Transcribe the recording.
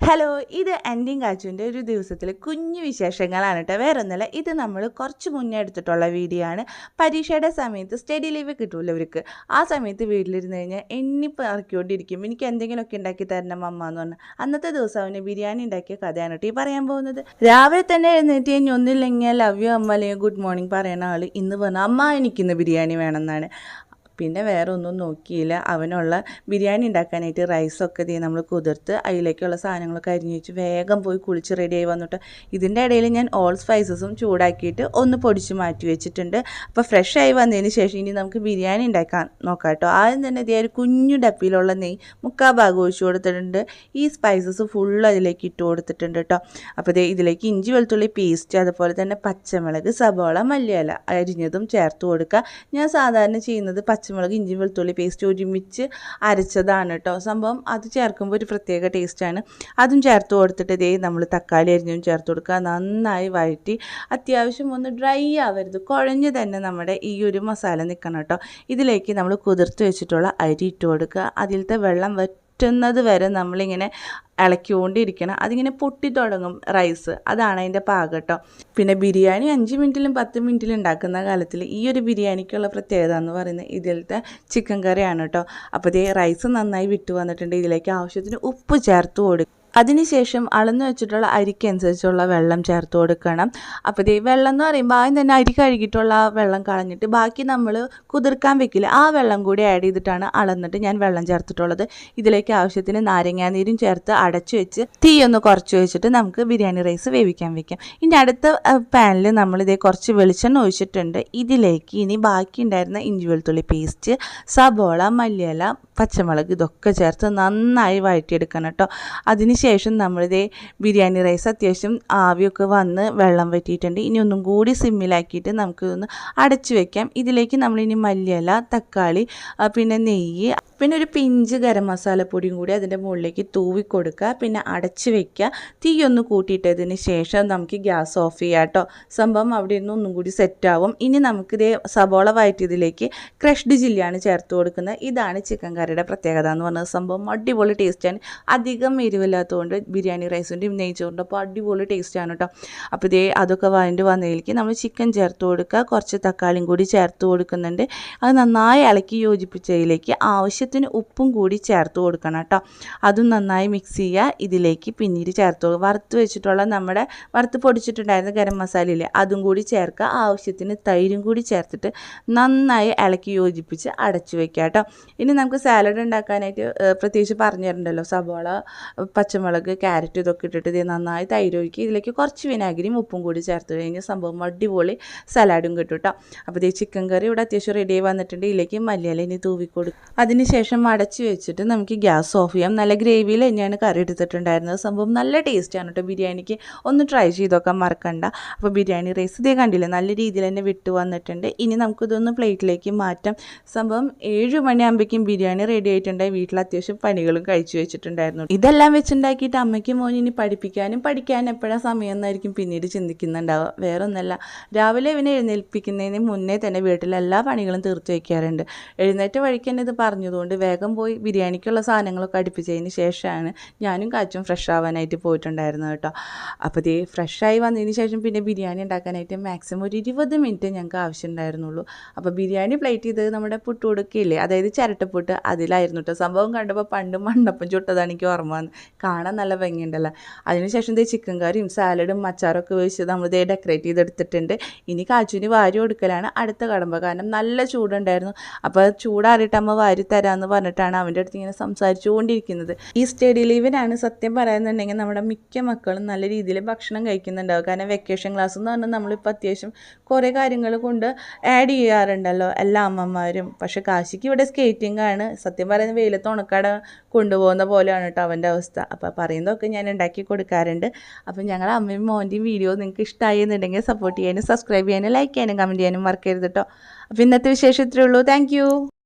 Hello ഇത് ending കാച്ചുവിന്റെ ഒരു ദിവസത്തിലെ കുഞ്ഞു വിശേഷങ്ങളാണ് കേട്ടോ വേറെ ഒന്നല്ല ഇത് നമ്മൾ കുറച്ച് മുന്നേ എടുത്തിട്ടുള്ള വീഡിയോ ആണ്. പരീക്ഷയുടെ സമയത്ത് സ്റ്റഡി ലീവ് കിട്ടുമല്ലോ അവർക്ക് ആ സമയത്ത് വീട്ടിലിരുന്ന് കഴിഞ്ഞാൽ എണ്ണി പറക്കിക്കൊണ്ടിരിക്കും. എനിക്ക് എന്തെങ്കിലുമൊക്കെ ഉണ്ടാക്കി തരണം അമ്മ എന്ന് പറഞ്ഞാൽ അന്നത്തെ ദിവസം അവന് ബിരിയാണി ഉണ്ടാക്കിയ കഥയാണ് കേട്ടോ ഈ പറയാൻ പോകുന്നത്. രാവിലെ തന്നെ എഴുന്നേറ്റ് കഴിഞ്ഞ് ഒന്നില്ലെങ്കിൽ ലവ് യു അമ്മ അല്ലെങ്കിൽ ഗുഡ് മോർണിംഗ് പറയുന്ന ആൾ ഇന്ന് പറഞ്ഞാൽ അമ്മ എനിക്കിന്ന് ബിരിയാണി വേണമെന്നാണ് പിന്നെ വേറെ ഒന്നും നോക്കിയില്ല. അവനുള്ള ബിരിയാണി ഉണ്ടാക്കാനായിട്ട് റൈസൊക്കെ ദേ നമ്മൾ കുതിർത്ത് അതിലേക്കുള്ള സാധനങ്ങളൊക്കെ അരിഞ്ഞ് വെച്ച് വേഗം പോയി കുളിച്ച് റെഡിയായി വന്നിട്ട് ഇതിന്റെ ഇടയിൽ ഞാൻ ഓൾ സ്പൈസസും ചൂടാക്കിയിട്ട് ഒന്ന് പൊടിച്ച് മാറ്റി വെച്ചിട്ടുണ്ട്. അപ്പോൾ ഫ്രഷ് ആയി വന്നതിന് ശേഷം ഇനി നമുക്ക് ബിരിയാണി ഉണ്ടാക്കാൻ നോക്കാം കേട്ടോ. ആദ്യം തന്നെ ഇതേ ഒരു കുഞ്ഞു ഡപ്പിയിലുള്ള നെയ് മുക്കാ ഭാഗം ഒഴിച്ചു കൊടുത്തിട്ടുണ്ട്. ഈ സ്പൈസസ് ഫുൾ അതിലേക്ക് ഇട്ട് കൊടുത്തിട്ടുണ്ട് കേട്ടോ. അപ്പോൾ ഇതേ ഇതിലേക്ക് ഇഞ്ചി വെളുത്തുള്ളി പേസ്റ്റ് അതുപോലെ തന്നെ പച്ചമുളക് സബോള മല്ലിയില അരിഞ്ഞതും ചേർത്ത് കൊടുക്കുക. ഞാൻ സാധാരണ ചെയ്യുന്നത് പച്ചമുളക് ഇഞ്ചി വെളുത്തുള്ളി പേസ്റ്റ് ഒരുമിച്ച് അരച്ചതാണ് കേട്ടോ സംഭവം അത് ചേർക്കുമ്പോൾ ഒരു പ്രത്യേക ടേസ്റ്റാണ് അതും ചേർത്ത് കൊടുത്തിട്ട് ഇതേ നമ്മൾ തക്കാളി അരിഞ്ഞും ചേർത്ത് കൊടുക്കുക. നന്നായി വഴറ്റി അത്യാവശ്യം ഒന്ന് ഡ്രൈ ആവരുത്. കുഴഞ്ഞ് തന്നെ നമ്മുടെ ഈ ഒരു മസാല നിൽക്കണം കേട്ടോ ഇതിലേക്ക് നമ്മൾ കുതിർത്ത് വെച്ചിട്ടുള്ള അരി ഇട്ട് കൊടുക്കുക. അതിലത്തെ വെള്ളം വറ്റുന്നത് വരെ നമ്മളിങ്ങനെ ഇളക്കിക്കൊണ്ടിരിക്കണം. അതിങ്ങനെ പൊട്ടി തുടങ്ങും റൈസ് അതാണ് അതിന്റെ പാകം കേട്ടോ പിന്നെ ബിരിയാണി അഞ്ച് മിനിറ്റിലും പത്ത് മിനിറ്റിലും ഉണ്ടാക്കുന്ന കാലത്തിൽ ഈ ഒരു ബിരിയാണിക്കുള്ള പ്രത്യേകത എന്ന് പറയുന്നത് ഇതിലത്തെ ചിക്കൻ കറിയാണ് കേട്ടോ. അപ്പോൾ ഇതേ റൈസ് നന്നായി വിട്ടു വന്നിട്ടുണ്ട്. ഇതിലേക്ക് ആവശ്യത്തിന് ഉപ്പ് ചേർത്ത് കൊടുക്കും. അതിനുശേഷം അളന്ന് വെച്ചിട്ടുള്ള അരിക്കനുസരിച്ചുള്ള വെള്ളം ചേർത്ത് കൊടുക്കണം. അപ്പോൾ ഈ വെള്ളം എന്ന് പറയുമ്പോൾ ആദ്യം തന്നെ അരി കഴുകിയിട്ടുള്ള വെള്ളം കളഞ്ഞിട്ട് ബാക്കി നമ്മൾ കുതിർക്കാൻ വെക്കില്ല. ആ വെള്ളം കൂടി ആഡ് ചെയ്തിട്ടാണ് അളന്നിട്ട് ഞാൻ വെള്ളം ചേർത്തിട്ടുള്ളത്. ഇതിലേക്ക് ആവശ്യത്തിന് നാരങ്ങാനീരും ചേർത്ത് അടച്ചു വെച്ച് തീ ഒന്ന് കുറച്ച് വെച്ചിട്ട് നമുക്ക് ബിരിയാണി റൈസ് വേവിക്കാൻ വെക്കാം. ഇനി അടുത്ത പാനിൽ നമ്മൾ ഇതേ കുറച്ച് വെളിച്ചെണ്ണ ഒഴിച്ചിട്ടുണ്ട്. ഇതിലേക്ക് ഇനി ബാക്കി ഉണ്ടായിരുന്ന ഇഞ്ചി വെളുത്തുള്ളി പേസ്റ്റ് സബോള മല്ലിയില പച്ചമുളക് ഇതൊക്കെ ചേർത്ത് നന്നായി വഴറ്റിയെടുക്കണം കേട്ടോ. അതിനുശേഷം നമ്മളിതേ ബിരിയാണി റൈസ് അത്യാവശ്യം ആവിയൊക്കെ വന്ന് വെള്ളം വറ്റിയിട്ടുണ്ട്. ഇനി ഒന്നും കൂടി സിമ്മിലാക്കിയിട്ട് നമുക്ക് ഒന്ന് അടച്ചു വെക്കാം. ഇതിലേക്ക് നമ്മളിനി മല്ലിയില തക്കാളി പിന്നെ നെയ്യ് പിന്നെ ഒരു പിഞ്ച് ഗരം മസാലപ്പൊടിയും കൂടി അതിന്റെ മുകളിലേക്ക് തൂവി കൊടുക്കുക. പിന്നെ അടച്ച് വെക്കുക. തീ ഒന്ന് കൂട്ടിയിട്ടതിന് ശേഷം നമുക്ക് ഗ്യാസ് ഓഫ് ചെയ്യാം കേട്ടോ. സംഭവം അവിടെ നിന്ന് ഒന്നും കൂടി സെറ്റാവും. ഇനി നമുക്കിതേ സബോള വയറ്റിയതിലേക്ക് ക്രഷ്ഡ് ചില്ലിയാണ് ചേർത്ത് കൊടുക്കുന്നത്. ഇതാണ് ചിക്കൻ കറിയുടെ പ്രത്യേകത എന്ന് പറഞ്ഞത്. സംഭവം അടിപൊളി ടേസ്റ്റാണ് അധികം എരിവില്ലാത്തതുകൊണ്ട് ബിരിയാണി റൈസിന്റെയും നെയ്ച്ചോറിന്റെ അപ്പോൾ അടിപൊളി ടേസ്റ്റാണ് കേട്ടോ. അപ്പോൾ ഇതേ അതൊക്കെ വഴണ്ട് വന്നതിലേക്ക് നമ്മൾ ചിക്കൻ ചേർത്ത് കൊടുക്കുക. കുറച്ച് തക്കാളിയും കൂടി ചേർത്ത് കൊടുക്കുന്നുണ്ട്. അത് നന്നായി ഇളക്കി യോജിപ്പിച്ചതിലേക്ക് ആവശ്യത്തിന് ഉപ്പും കൂടി ചേർത്ത് കൊടുക്കണം കേട്ടോ. അതും നന്നായി മിക്സ് ചെയ്യുക. ഇതിലേക്ക് പിന്നീട് ചേർത്ത് വറുത്ത് വെച്ചിട്ടുള്ള നമ്മുടെ വറുത്ത് പൊടിച്ചിട്ടുണ്ടായിരുന്ന ഗരം മസാലയില്ലേ അതും കൂടി ചേർക്കുക. ആവശ്യത്തിന് തൈരും കൂടി ചേർത്തിട്ട് നന്നായി ഇളക്കി യോജിപ്പിച്ച് അടച്ചു വെക്കുക കേട്ടോ. ഇനി നമുക്ക് സാലഡ് ഉണ്ടാക്കാനായിട്ട് പ്രത്യേകിച്ച് പറഞ്ഞു തരണ്ടല്ലോ സബോള പച്ചമുളക് ക്യാരറ്റ് ഇതൊക്കെ ഇട്ടിട്ട് ഇത് നന്നായി തൈര് ഒഴിക്കുക ഇതിലേക്ക് കുറച്ച് വിനാഗിരിയും ഉപ്പും കൂടി ചേർത്ത് കഴിഞ്ഞാൽ സംഭവം അടിപൊളി സലാഡും കിട്ടും കേട്ടോ അപ്പോൾ ഇത് ചിക്കൻ കറി ഇവിടെ അത്യാവശ്യം റെഡി ആയി വന്നിട്ടുണ്ട്. ഇതിലേക്ക് മല്ലിയില ഇനി തൂവി കൊടുക്കും. അതിനുശേഷം അടച്ച് വെച്ചിട്ട് നമുക്ക് ഗ്യാസ് ഓഫ് ചെയ്യാം. നല്ല ഗ്രേവിയിൽ തന്നെയാണ് കറി എടുത്തിട്ടുണ്ടായിരുന്നത്. സംഭവം നല്ല ടേസ്റ്റാണ് കേട്ടോ ബിരിയാണിക്ക് ഒന്ന് ട്രൈ ചെയ്തൊക്കെ മറക്കണ്ട. അപ്പോൾ ബിരിയാണി റൈസ് ഇതേ കണ്ടില്ല? നല്ല രീതിയിൽ തന്നെ വിട്ട് വന്നിട്ടുണ്ട്. ഇനി നമുക്കിതൊന്ന് പ്ലേറ്റിലേക്ക് മാറ്റാം. സംഭവം ഏഴ് മണിയാകുമ്പോഴേക്കും ബിരിയാണി റെഡി ആയിട്ടുണ്ടായി വീട്ടിൽ അത്യാവശ്യം പണികളും കഴിച്ചു വെച്ചിട്ടുണ്ടായിരുന്നു. ഇതെല്ലാം വെച്ചുണ്ടാക്കിയിട്ട് അമ്മയ്ക്ക് മോനും ഇനി പഠിപ്പിക്കാനും പഠിക്കാനും എപ്പോഴാണ് സമയം എന്നായിരിക്കും പിന്നീട് ചിന്തിക്കുന്നുണ്ടാവുക. വേറെ ഒന്നല്ല രാവിലെ ഇവനെ എഴുന്നേൽപ്പിക്കുന്നതിന് മുന്നേ തന്നെ വീട്ടിലെ എല്ലാ പണികളും തീർത്തു വയ്ക്കാറുണ്ട് എഴുന്നേറ്റ വഴിക്ക് തന്നെ ഇത് പറഞ്ഞതുകൊണ്ട് വേഗം പോയി ബിരിയാണിക്കുള്ള സാധനങ്ങളൊക്കെ അടുപ്പിച്ചതിന് ശേഷമാണ് ഞാനും കാച്ചും ഫ്രഷ് ആവാനായിട്ട് പോയിട്ടുണ്ടായിരുന്നത് കേട്ടോ. അപ്പോൾ ഇത് ഫ്രഷായി വന്നതിന് ശേഷം പിന്നെ ബിരിയാണി ഉണ്ടാക്കാനായിട്ട് മാക്സിമം ഒരു ഇരുപത് മിനിറ്റ് ഞങ്ങൾക്ക് ആവശ്യമുണ്ടായിരുന്നുള്ളൂ. അപ്പോൾ ബിരിയാണി പ്ലേറ്റ് ചെയ്ത് നമ്മുടെ പുട്ട് കൊടുക്കില്ലേ അതായത് ചിരട്ടപ്പുട്ട് അതിലായിരുന്നു കേട്ടോ. സംഭവം കണ്ടപ്പോൾ പണ്ട് മണ്ണപ്പം ചുട്ടതാണ് എനിക്ക് ഓർമ്മ വന്നത്. കാണാൻ നല്ല ഭംഗിയുണ്ടല്ലോ. അതിനുശേഷം ഇതേ ചിക്കൻ കറിയും സാലഡും അച്ചാറൊക്കെ വെച്ച് നമ്മൾ ഇതേ ഡെക്കറേറ്റ് ചെയ്തെടുത്തിട്ടുണ്ട്. ഇനി കാച്ചുവിന് വാരി കൊടുക്കലാണ് അടുത്ത കടമ്പ. കാരണം നല്ല ചൂടുണ്ടായിരുന്നു. അപ്പോൾ ചൂടാറിയിട്ട് അമ്മ വാരി തരാമെന്ന് പറഞ്ഞിട്ടാണ് അവന്റെ അടുത്ത് ഇങ്ങനെ സംസാരിച്ചുകൊണ്ടിരിക്കുന്നത്. ഈ സ്റ്റഡി ലീവിനാണ് സത്യം പറയുന്നുണ്ടെങ്കിൽ നമ്മുടെ മിക്ക മക്കളും നല്ല രീതിയിൽ ഭക്ഷണം കഴിക്കുന്നുണ്ടാവും. കാരണം വെക്കേഷൻ ക്ലാസ് എന്ന് പറഞ്ഞാൽ നമ്മളിപ്പോൾ അത്യാവശ്യം കുറേ കാര്യങ്ങൾ കൊണ്ട് ആഡ് ചെയ്യാറുണ്ടല്ലോ എല്ലാ അമ്മമാരും. പക്ഷേ കാശിക്ക് ഇവിടെ സ്കേറ്റിംഗ് ആണ്. സത്യം പറയുന്ന വെയിലത്ത് ഉണക്കാട കൊണ്ടുപോകുന്ന പോലെയാണ് കേട്ടോ അവന്റെ അവസ്ഥ. അപ്പോൾ പറയുന്നതൊക്കെ ഞാൻ ഉണ്ടാക്കി കൊടുക്കാറുണ്ട്. അപ്പം ഞങ്ങളുടെ അമ്മയും മോന്റെയും വീഡിയോ നിങ്ങൾക്ക് ഇഷ്ടമായി എന്നുണ്ടെങ്കിൽ സപ്പോർട്ട് ചെയ്യാനും സബ്സ്ക്രൈബ് ചെയ്യാനും ലൈക്ക് ചെയ്യാനും കമന്റ് ചെയ്യാനും മറക്കരുത് കേട്ടോ അപ്പോൾ ഇന്നത്തെ വിശേഷം ഇത്രയേ ഉള്ളൂ. താങ്ക്